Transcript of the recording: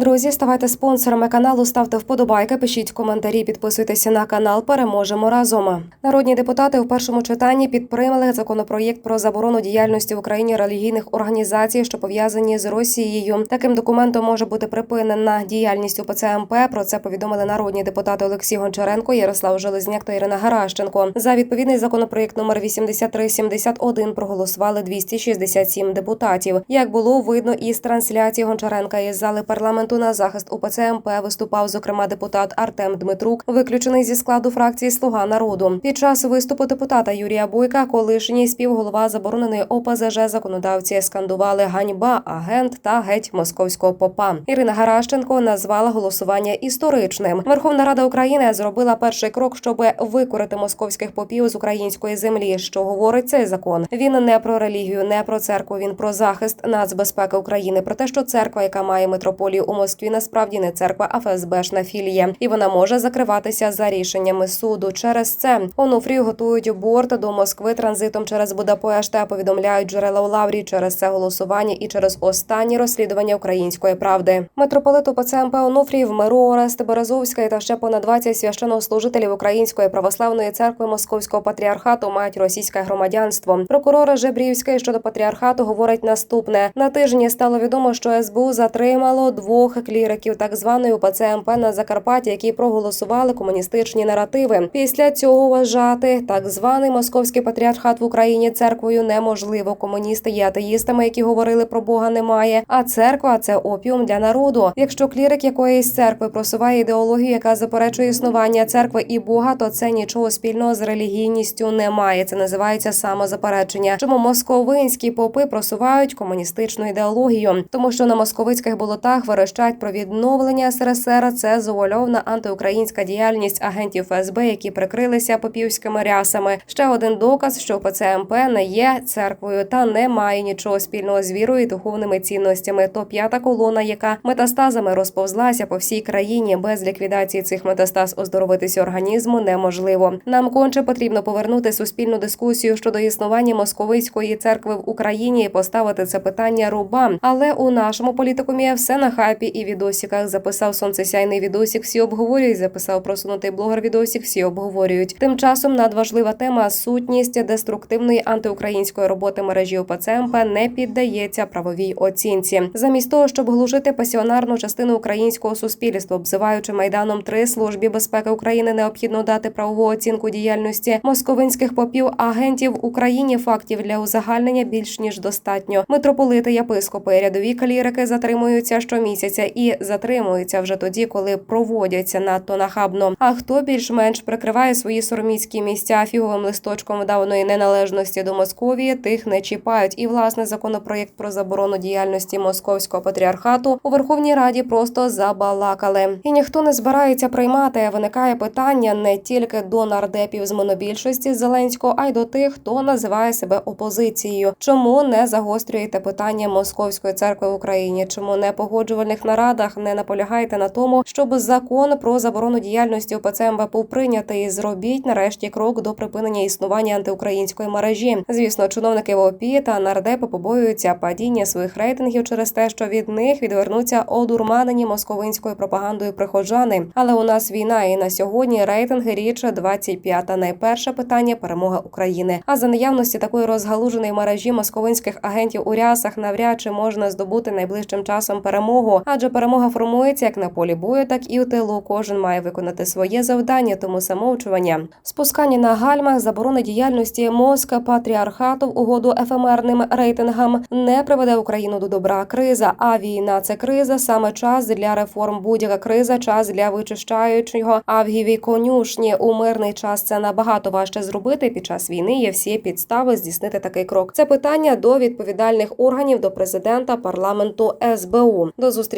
Друзі, ставайте спонсорами каналу, ставте вподобайки, пишіть коментарі, підписуйтеся на канал. Переможемо разом. Народні депутати в першому читанні підтримали законопроєкт про заборону діяльності в Україні релігійних організацій, що пов'язані з Росією. Таким документом може бути припинена діяльність УПЦ МП. Про це повідомили народні депутати Олексій Гончаренко, Ярослав Железняк та Ірина Гаращенко. За відповідний законопроєкт номер 8371 проголосували 267 депутатів. Як було видно із трансляції Гончаренка із зали парламенту на захист УПЦ МП виступав зокрема депутат Артем Дмитрук, виключений зі складу фракції Слуга народу. Під час виступу депутата Юрія Бойка, колишній співголова забороненої ОПЗЖ законодавці скандували ганьба, агент та геть московського попа. Ірина Гаращенко назвала голосування історичним. Верховна Рада України зробила перший крок, щоб викорити московських попів з української землі. Що говорить цей закон? Він не про релігію, не про церкву. Він про захист нацбезпеки України. Про те, що церква, яка має митрополію у Москві, насправді не церква, а ФСБшна філія, і вона може закриватися за рішеннями суду. Через це Онуфрію готують борт до Москви транзитом через Будапешт. та Повідомляють джерела у Лаврі через це голосування і через останні розслідування української правди. Митрополит УПЦ МП Онуфріїв, Миру Орест Березовська та ще понад 20 священнослужителів Української православної церкви Московського патріархату мають російське громадянство. Прокурор Жебрівський щодо патріархату говорить наступне: на тижні стало відомо, що СБУ затримало двох кліриків так званої УПЦ МП на Закарпатті, які проголосували комуністичні наративи. Після цього вважати так званий московський патріархат в Україні церквою неможливо. Комуністи є атеїстами, які говорили про Бога немає. А церква це опіум для народу. Якщо клірик якоїсь церкви просуває ідеологію, яка заперечує існування церкви і Бога, то це нічого спільного з релігійністю немає. Це називається самозаперечення. Чому московинські попи просувають комуністичну ідеологію? Тому що на московицьких болотах верещать про відновлення СРСР. Це завуальована антиукраїнська діяльність агентів ФСБ, які прикрилися попівськими рясами. Ще один доказ, що ПЦМП не є церквою та не має нічого спільного з вірою і духовними цінностями. То п'ята колона, яка метастазами розповзлася по всій країні. Без ліквідації цих метастаз оздоровитися організму неможливо. Нам конче потрібно повернути суспільну дискусію щодо існування московицької церкви в Україні і поставити це питання рубам. Але у нашому політикумі все на хапі і відосіках записав сонцесяйний відосік. Всі обговорюють. Записав просунутий блогер відосік. Всі обговорюють. Тим часом надважлива тема сутність деструктивної антиукраїнської роботи мережі ОПЦ МП не піддається правовій оцінці. Замість того, щоб глушити пасіонарну частину українського суспільства, обзиваючи майданом три службі безпеки України, необхідно дати правову оцінку діяльності московинських попів агентів Україні. Фактів для узагальнення більш ніж достатньо. Митрополити, єпископи, рядові калірики затримуються щомісяця і затримуються вже тоді, коли проводяться надто нахабно. А хто більш-менш прикриває свої сороміцькі місця фіговим листочком давної неналежності до Московії, тих не чіпають. І власне законопроєкт про заборону діяльності московського патріархату у Верховній Раді просто забалакали. І ніхто не збирається приймати. Виникає питання не тільки до нардепів з монобільшості Зеленського, а й до тих, хто називає себе опозицією. Чому не загострюєте питання московської церкви в Україні? Чому не погоджувальних нарадах не наполягаєте на тому, щоб закон про заборону діяльності ОПЦ МВ був прийнятий? І Зробіть нарешті крок до припинення існування антиукраїнської мережі. Звісно, чиновники ВОПІ та нардепи побоюються падіння своїх рейтингів через те, що від них відвернуться одурманені московинською пропагандою прихожани. Але у нас війна, і на сьогодні рейтинги річ 25-та. Найперше питання перемога України. А за наявності такої розгалуженої мережі московинських агентів у рясах навряд чи можна здобути найближчим часом перемогу, адже перемога формується як на полі бою, так і у тилу. Кожен має виконати своє завдання, тому самовчування. Спускання на гальмах, заборони діяльності мозка патріархату в угоду ефемерним рейтингам не приведе Україну до добра. Криза, а війна це криза. Саме час для реформ. Будь-яка криза, час для вичищаючого авгіві конюшні. У мирний час це набагато важче зробити. Під час війни є всі підстави здійснити такий крок. Це питання до відповідальних органів, до президента, парламенту, СБУ. До